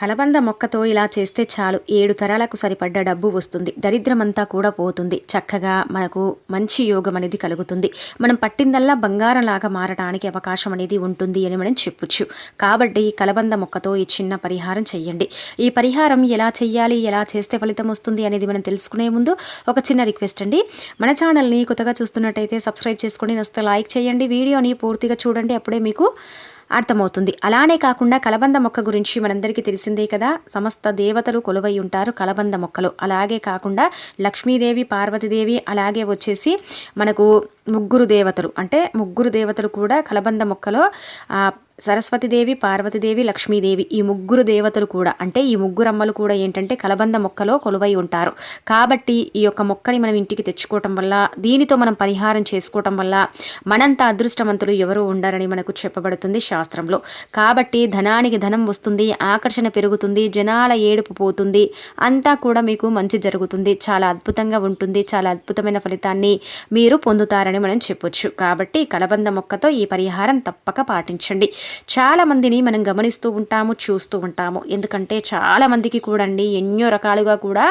కలబంద మొక్కతో ఇలా చేస్తే చాలు. ఏడు తరాలకు సరిపడ్డ డబ్బు వస్తుంది. దరిద్రమంతా కూడా పోతుంది. చక్కగా మనకు మంచి యోగం అనేది కలుగుతుంది. మనం పట్టిందల్లా బంగారంలాగా మారడానికి అవకాశం అనేది ఉంటుంది అని మనం చెప్పొచ్చు. కాబట్టి కలబంద మొక్కతో ఈ చిన్న పరిహారం చెయ్యండి. ఈ పరిహారం ఎలా చెయ్యాలి ఎలా చేస్తే ఫలితం వస్తుంది అనేది మనం తెలుసుకునే ముందు ఒక చిన్న రిక్వెస్ట్ అండి. మన ఛానల్ని కొత్తగా చూస్తున్నట్టయితే సబ్స్క్రైబ్ చేసుకొని నస్తే లైక్ చేయండి. వీడియోని పూర్తిగా చూడండి. అప్పుడే మీకు అర్థమవుతుంది. అలానే కాకుండా కలబంద మొక్క గురించి మనందరికీ తెలిసిందే కదా. సమస్త దేవతలు కొలువై ఉంటారు కలబంద మొక్కలు. అలాగే కాకుండా లక్ష్మీదేవి పార్వతీదేవి అలాగే వచ్చేసి మనకు ముగ్గురు దేవతలు. అంటే ముగ్గురు దేవతలు కూడా కలబంద మొక్కలో సరస్వతిదేవి పార్వతీదేవి లక్ష్మీదేవి ఈ ముగ్గురు దేవతలు కూడా అంటే ఈ ముగ్గురు అమ్మలు కూడా ఏంటంటే కలబంద మొక్కలో కొలువై ఉంటారు. కాబట్టి ఈ యొక్క మొక్కని మనం ఇంటికి తెచ్చుకోవటం వల్ల దీనితో మనం పరిహారం చేసుకోవటం వల్ల మనంత అదృష్టవంతులు ఎవరు ఉండరని మనకు చెప్పబడుతుంది శాస్త్రంలో. కాబట్టి ధనానికి ధనం వస్తుంది ఆకర్షణ పెరుగుతుంది జనాల ఏడుపు పోతుంది అంతా కూడా మీకు మంచి జరుగుతుంది. చాలా అద్భుతంగా ఉంటుంది చాలా అద్భుతమైన ఫలితాన్ని మీరు పొందుతారని మనం చెప్పొచ్చు. కాబట్టి కలబంద మొక్కతో ఈ పరిహారం తప్పక పాటించండి. చాలా మందిని మనం గమనిస్తూ ఉంటాము చూస్తూ ఉంటాము. ఎందుకంటే చాలామందికి కూడా అండి ఎన్నో రకాలుగా కూడా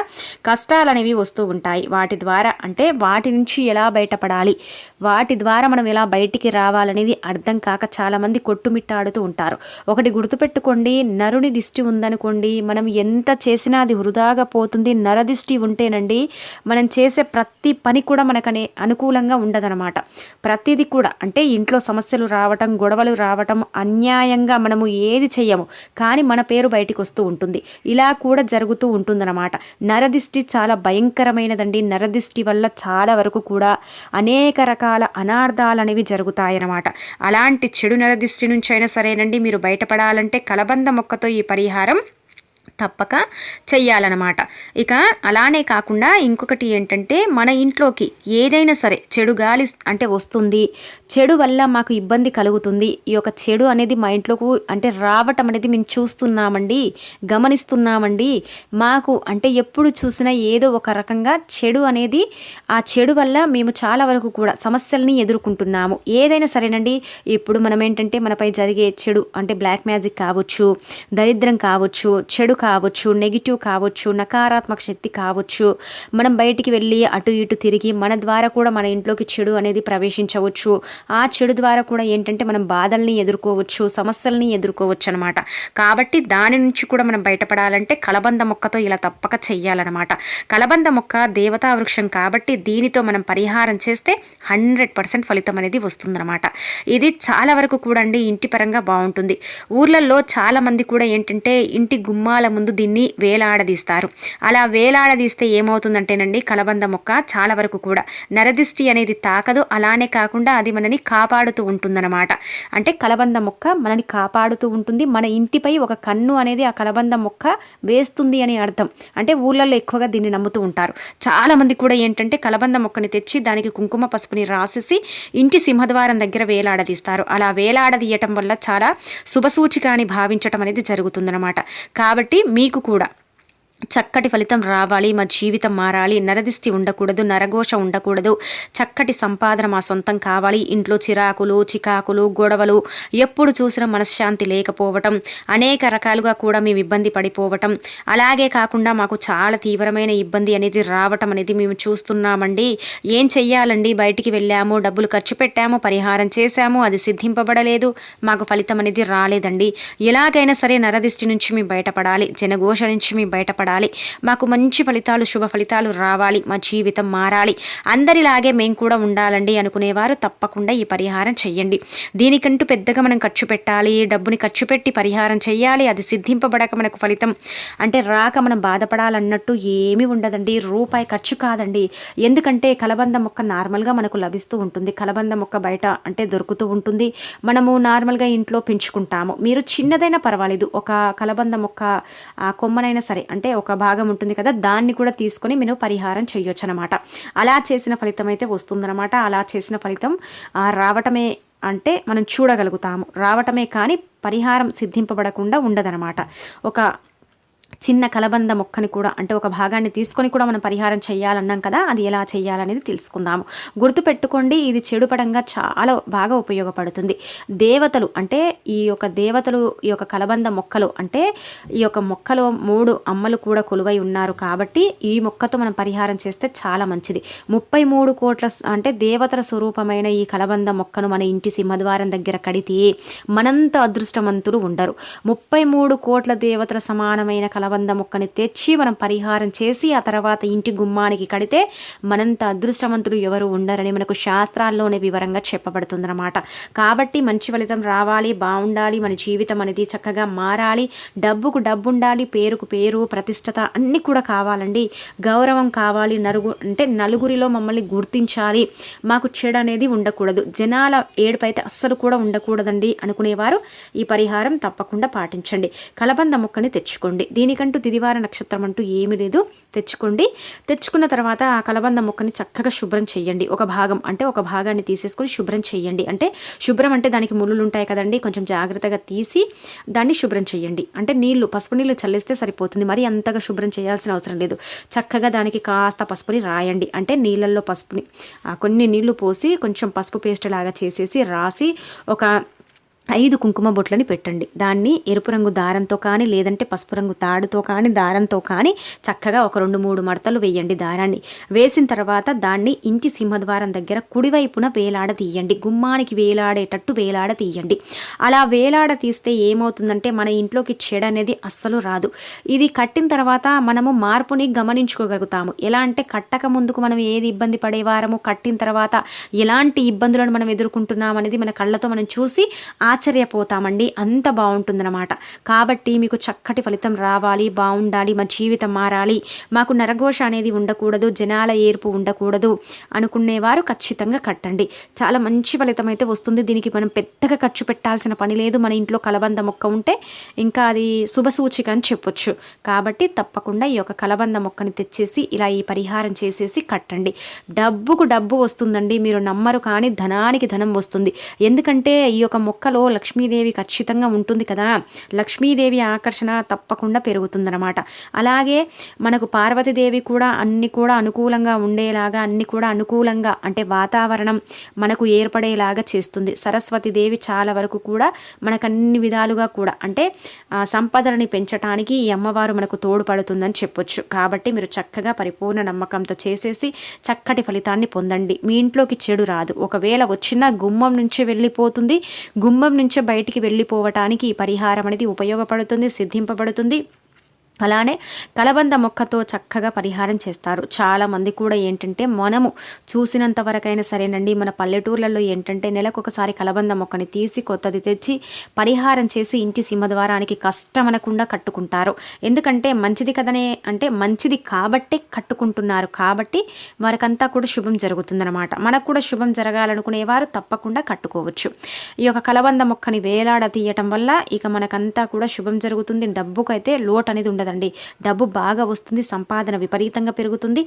కష్టాలు అనేవి వస్తూ ఉంటాయి. వాటి ద్వారా అంటే వాటి నుంచి ఎలా బయటపడాలి వాటి ద్వారా మనం ఎలా బయటికి రావాలనేది అర్థం కాక చాలామంది కొట్టుమిట్టాడుతూ ఉంటారు. ఒకటి గుర్తుపెట్టుకోండి నరుని దిష్టి ఉందనుకోండి మనం ఎంత చేసినా అది వృధాగా పోతుంది. నరదిష్టి ఉంటేనండి మనం చేసే ప్రతి పని కూడా మనకనే అనుకూలంగా ఉండదనమాట. ప్రతిదీ కూడా అంటే ఇంట్లో సమస్యలు రావటం గొడవలు రావటం అన్యాయంగా మనము ఏది చెయ్యము కానీ మన పేరు బయటికి వస్తూ ఉంటుంది. ఇలా కూడా జరుగుతూ ఉంటుందన్నమాట. నరదిష్టి చాలా భయంకరమైనదండి. నరదిష్టి వల్ల చాలా వరకు కూడా అనేక రకాల అనార్థాలు అనేవి జరుగుతాయన్నమాట. అలాంటి చెడు నరదిష్టి నుంచి అయినా సరేనండి మీరు బయటపడాలంటే కలబంద మొక్కతో ఈ పరిహారం తప్పక చెయ్యాలన్నమాట. ఇక అలానే కాకుండా ఇంకొకటి ఏంటంటే మన ఇంట్లోకి ఏదైనా సరే చెడు గాలి అంటే వస్తుంది చెడు వల్ల మాకు ఇబ్బంది కలుగుతుంది ఈ యొక్క చెడు అనేది మా ఇంట్లోకి అంటే రావటం అనేది మేము చూస్తున్నామండి గమనిస్తున్నామండి. మాకు అంటే ఎప్పుడు చూసినా ఏదో ఒక రకంగా చెడు అనేది ఆ చెడు వల్ల మేము చాలా వరకు కూడా సమస్యల్ని ఎదుర్కొంటున్నాము. ఏదైనా సరేనండి ఇప్పుడు మనం ఏంటంటే మనపై జరిగే చెడు అంటే బ్లాక్ మ్యాజిక్ కావచ్చు దరిద్రం కావచ్చు చెడు కావచ్చు కావచ్చు నెగిటివ్ కావచ్చు నకారాత్మక శక్తి కావచ్చు మనం బయటికి వెళ్ళి అటు ఇటు తిరిగి మన ద్వారా కూడా మన ఇంట్లోకి చెడు అనేది ప్రవేశించవచ్చు. ఆ చెడు ద్వారా కూడా ఏంటంటే మనం బాధల్ని ఎదుర్కోవచ్చు సమస్యల్ని ఎదుర్కోవచ్చు అనమాట కాబట్టి దాని నుంచి కూడా మనం బయటపడాలంటే కలబంద మొక్కతో ఇలా తప్పక చెయ్యాలన్నమాట. కలబంద మొక్క దేవతా వృక్షం కాబట్టి దీనితో మనం పరిహారం చేస్తే హండ్రెడ్ పర్సెంట్ ఫలితం అనేది వస్తుందన్నమాట. ఇది చాలా వరకు కూడా అండి ఇంటి పరంగా బాగుంటుంది. ఊర్లలో చాలామంది కూడా ఏంటంటే ఇంటి గుమ్మాల ముందు దీన్ని వేలాడదీస్తారు. అలా వేలాడదీస్తే ఏమవుతుందంటేనండి కలబంద మొక్క చాలా వరకు కూడా నరదిష్టి అనేది తాకదు. అలానే కాకుండా అది మనని కాపాడుతూ ఉంటుందన్నమాట. అంటే కలబంద మొక్క మనని కాపాడుతూ ఉంటుంది. మన ఇంటిపై ఒక కన్ను అనేది ఆ కలబంద మొక్క వేస్తుంది అని అర్థం. అంటే ఊళ్ళల్లో ఎక్కువగా దీన్ని నమ్ముతూ ఉంటారు. చాలామంది కూడా ఏంటంటే కలబంద మొక్కని తెచ్చి దానికి కుంకుమ పసుపుని రాసేసి ఇంటి సింహద్వారం దగ్గర వేలాడదీస్తారు. అలా వేలాడదీయటం వల్ల చాలా శుభసూచిక అని భావించటం అనేది జరుగుతుందన్నమాట. కాబట్టి మీకు కూడా. చక్కటి ఫలితం రావాలి మా జీవితం మారాలి నరదిష్టి ఉండకూడదు నరఘోష ఉండకూడదు. చక్కటి సంపాదన మా సొంతం కావాలి. ఇంట్లో చిరాకులు చికాకులు గొడవలు ఎప్పుడు చూసినా మనశ్శాంతి లేకపోవటం అనేక రకాలుగా కూడా మేము ఇబ్బంది పడిపోవటం. అలాగే కాకుండా మాకు చాలా తీవ్రమైన ఇబ్బంది అనేది రావటం అనేది మేము చూస్తున్నామండి. ఏం చెయ్యాలండి? బయటికి వెళ్ళాము డబ్బులు ఖర్చు పెట్టాము పరిహారం చేశాము అది సిద్ధింపబడలేదు. మాకు ఫలితం అనేది రాలేదండి. ఎలాగైనా సరే నరదిష్టి నుంచి మేము బయటపడాలి జనఘోష నుంచి మేము బయటపడాలి. పడాలి మాకు మంచి ఫలితాలు శుభ ఫలితాలు రావాలి. మా జీవితం మారాలి. అందరిలాగే మేము కూడా ఉండాలండి అనుకునేవారు తప్పకుండా ఈ పరిహారం చెయ్యండి. దీనికంటూ పెద్దగా మనం ఖర్చు పెట్టాలి. డబ్బుని ఖర్చు పెట్టి పరిహారం చెయ్యాలి. అది సిద్ధింపబడక మనకు ఫలితం అంటే రాక మనం బాధపడాలన్నట్టు ఏమీ ఉండదండి. రూపాయి ఖర్చు కాదండి. ఎందుకంటే కలబంద మొక్క నార్మల్గా మనకు లభిస్తూ ఉంటుంది. కలబంద మొక్క బయట అంటే దొరుకుతూ ఉంటుంది. మనము నార్మల్గా ఇంట్లో పెంచుకుంటాము. మీరు చిన్నదైనా పర్వాలేదు. ఒక కలబంద మొక్క కొమ్మనైనా సరే అంటే ఒక భాగం ఉంటుంది కదా దాన్ని కూడా తీసుకొని మీరు పరిహారం చేయొచ్చు అనమాట అలా చేసిన ఫలితం అయితే వస్తుందన్నమాట. అలా చేసిన ఫలితం రావటమే అంటే మనం చూడగలుగుతాము. రావటమే కానీ పరిహారం సిద్ధింపబడకుండా ఉండదనమాట ఒక చిన్న కలబంద మొక్కని కూడా అంటే ఒక భాగాన్ని తీసుకొని కూడా మనం పరిహారం చేయాలన్నాం కదా అది ఎలా చేయాలనేది తెలుసుకుందాము. గుర్తుపెట్టుకోండి ఇది చెడు పడంగా చాలా బాగా ఉపయోగపడుతుంది. దేవతలు అంటే ఈ యొక్క దేవతలు ఈ యొక్క కలబంద మొక్కలు అంటే ఈ యొక్క మొక్కలో మూడు అమ్మలు కూడా కొలువై ఉన్నారు కాబట్టి ఈ మొక్కతో మనం పరిహారం చేస్తే చాలా మంచిది. ముప్పై మూడు కోట్ల అంటే దేవతల స్వరూపమైన ఈ కలబంద మొక్కను మన ఇంటి సింహద్వారం దగ్గర కడితే మనంత అదృష్టవంతులు ఉండరు. ముప్పై మూడు కోట్ల దేవతల సమానమైన కలబంద మొక్కని తెచ్చి మనం పరిహారం చేసి ఆ తర్వాత ఇంటి గుమ్మానికి కడితే మనంత అదృష్టవంతులు ఎవరు ఉండరని మనకు శాస్త్రాల్లోనే వివరంగా చెప్పబడుతుందన్నమాట. కాబట్టి మంచి ఫలితం రావాలి బాగుండాలి మన జీవితం అనేది చక్కగా మారాలి డబ్బుకు డబ్బు ఉండాలి పేరుకు పేరు ప్రతిష్టత అన్నీ కూడా కావాలండి. గౌరవం కావాలి నలుగు అంటే నలుగురిలో మమ్మల్ని గుర్తించాలి. మాకు చెడు అనేది ఉండకూడదు. జనాల ఏడుపు అయితే అస్సలు కూడా ఉండకూడదండి అనుకునేవారు. ఈ పరిహారం తప్పకుండా పాటించండి. కలబంద మొక్కని తెచ్చుకోండి. దీనికంటూ తిదివార నక్షత్రం అంటూ ఏమీ లేదు. తెచ్చుకోండి. తెచ్చుకున్న తర్వాత ఆ కలబంద మొక్కని చక్కగా శుభ్రం చేయండి. ఒక భాగం అంటే ఒక భాగాన్ని తీసేసుకొని శుభ్రం చేయండి. అంటే శుభ్రం అంటే దానికి ముళ్ళు ఉంటాయి కదండి. కొంచెం జాగ్రత్తగా తీసి దాన్ని శుభ్రం చేయండి. అంటే నీళ్ళు పసుపు నీళ్ళు చల్లిస్తే సరిపోతుంది. మరి అంతగా శుభ్రం చేయాల్సిన అవసరం లేదు. చక్కగా దానికి కాస్త పసుపుని రాయండి. అంటే నీళ్ళల్లో పసుపుని కొన్ని నీళ్ళు పోసి కొంచెం పసుపు పేస్ట్ లాగా చేసేసి రాసి ఒక ఐదు కుంకుమ బొట్లని పెట్టండి. దాన్ని ఎరుపు రంగు దారంతో కానీ లేదంటే పసుపు రంగు తాడుతో కానీ దారంతో కానీ చక్కగా ఒక రెండు మూడు మడతలు వేయండి దారాన్ని. వేసిన తర్వాత దాన్ని ఇంటి సింహద్వారం దగ్గర కుడివైపున వేలాడ తీయండి. గుమ్మానికి వేలాడేటట్టు వేలాడ తీయండి. అలా వేలాడ తీస్తే ఏమవుతుందంటే మన ఇంట్లోకి చెడ అనేది అస్సలు రాదు. ఇది కట్టిన తర్వాత మనము మార్పుని గమనించుకోగలుగుతాము. ఎలా అంటే కట్టక ముందుకు మనం ఏది ఇబ్బంది పడేవారము కట్టిన తర్వాత ఎలాంటి ఇబ్బందులను మనం ఎదుర్కొంటున్నాం అనేది మన కళ్ళతో మనం చూసి ఆ ఆశ్చర్యపోతామండి. అంత బాగుంటుందన్నమాట. కాబట్టి మీకు చక్కటి ఫలితం రావాలి బాగుండాలి మా జీవితం మారాలి. మాకు నరఘోష అనేది ఉండకూడదు జనాల ఏర్పు ఉండకూడదు అనుకునేవారు ఖచ్చితంగా కట్టండి. చాలా మంచి ఫలితం అయితే వస్తుంది. దీనికి మనం పెద్దగా ఖర్చు పెట్టాల్సిన పని లేదు. మన ఇంట్లో కలబంద మొక్క ఉంటే ఇంకా అది శుభసూచిక అని చెప్పొచ్చు. కాబట్టి తప్పకుండా ఈ యొక్క కలబంద మొక్కని తెచ్చేసి ఇలా ఈ పరిహారం చేసేసి కట్టండి. డబ్బుకు డబ్బు వస్తుందండి. మీరు నమ్మరు కానీ ధనానికి ధనం వస్తుంది. ఎందుకంటే ఈ యొక్క మొక్కలో లక్ష్మీదేవి ఖచ్చితంగా ఉంటుంది కదా. లక్ష్మీదేవి ఆకర్షణ తప్పకుండా పెరుగుతుందన్నమాట. అలాగే మనకు పార్వతీదేవి కూడా అన్ని కూడా అనుకూలంగా ఉండేలాగా అన్ని కూడా అనుకూలంగా అంటే వాతావరణం మనకు ఏర్పడేలాగా చేస్తుంది. సరస్వతీదేవి చాలా వరకు కూడా మనకు అన్ని విధాలుగా కూడా అంటే సంపదలని పెంచడానికి ఈ అమ్మవారు మనకు తోడ్పడుతుందని చెప్పొచ్చు. కాబట్టి మీరు చక్కగా పరిపూర్ణ నమ్మకంతో చేసేసి చక్కటి ఫలితాన్ని పొందండి. మీ ఇంట్లోకి చెడు రాదు. ఒకవేళ వచ్చిన గుమ్మం నుంచి వెళ్ళిపోతుంది. గుమ్మం నుంచే బయటికి వెళ్ళిపోవటానికి ఈ పరిహారం అనేది ఉపయోగపడుతుంది సిద్ధింపబడుతుంది. అలానే కలబంద మొక్కతో చక్కగా పరిహారం చేస్తారు. చాలామంది కూడా ఏంటంటే మనము చూసినంత వరకైనా సరేనండి మన పల్లెటూర్లలో ఏంటంటే నెలకు ఒకసారి కలబంద మొక్కని తీసి కొత్తది తెచ్చి పరిహారం చేసి ఇంటి సింహద్వారానికి కష్టమనకుండా కట్టుకుంటారు. ఎందుకంటే మంచిది కదనే అంటే మంచిది కాబట్టే కట్టుకుంటున్నారు. కాబట్టి వారికంతా కూడా శుభం జరుగుతుందనమాట మనకు కూడా శుభం జరగాలనుకునేవారు తప్పకుండా కట్టుకోవచ్చు. ఈ యొక్క కలబంద మొక్కని వేలాడ తీయటం వల్ల ఇక మనకంతా కూడా శుభం జరుగుతుంది. డబ్బుకైతే లోటు అనేది ఉండదు. కదండి. డబ్బు బాగా వస్తుంది సంపాదన విపరీతంగా పెరుగుతుంది.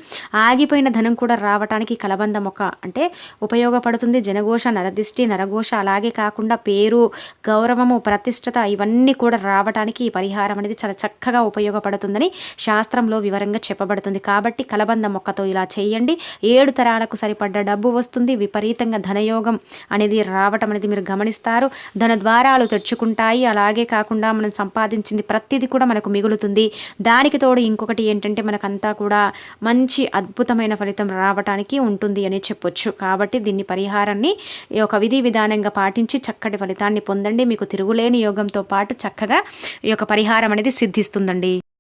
ఆగిపోయిన ధనం కూడా రావటానికి కలబంద మొక్క అంటే ఉపయోగపడుతుంది. జనఘోష నరదిష్టి నరఘోష అలాగే కాకుండా పేరు గౌరవము ప్రతిష్టత ఇవన్నీ కూడా రావటానికి ఈ పరిహారం అనేది చాలా చక్కగా ఉపయోగపడుతుందని శాస్త్రంలో వివరంగా చెప్పబడుతుంది. కాబట్టి కలబంద మొక్కతో ఇలా చేయండి. ఏడు తరాలకు సరిపడ్డ డబ్బు వస్తుంది. విపరీతంగా ధనయోగం అనేది రావటం అనేది మీరు గమనిస్తారు. ధన ద్వారాలు తెచ్చుకుంటాయి. అలాగే కాకుండా మనం సంపాదించింది ప్రతిదీ కూడా మనకు మిగులుతుంది. దానికి తోడు ఇంకొకటి ఏంటంటే మనకంతా కూడా మంచి అద్భుతమైన ఫలితం రావటానికి ఉంటుంది అని చెప్పొచ్చు. కాబట్టి దీన్ని పరిహారాన్ని ఒక విధి విధానంగా పాటించి చక్కటి ఫలితాన్ని పొందండి. మీకు తిరుగులేని యోగంతో పాటు చక్కగా ఈ యొక్క పరిహారం అనేది సిద్ధిస్తుందండి.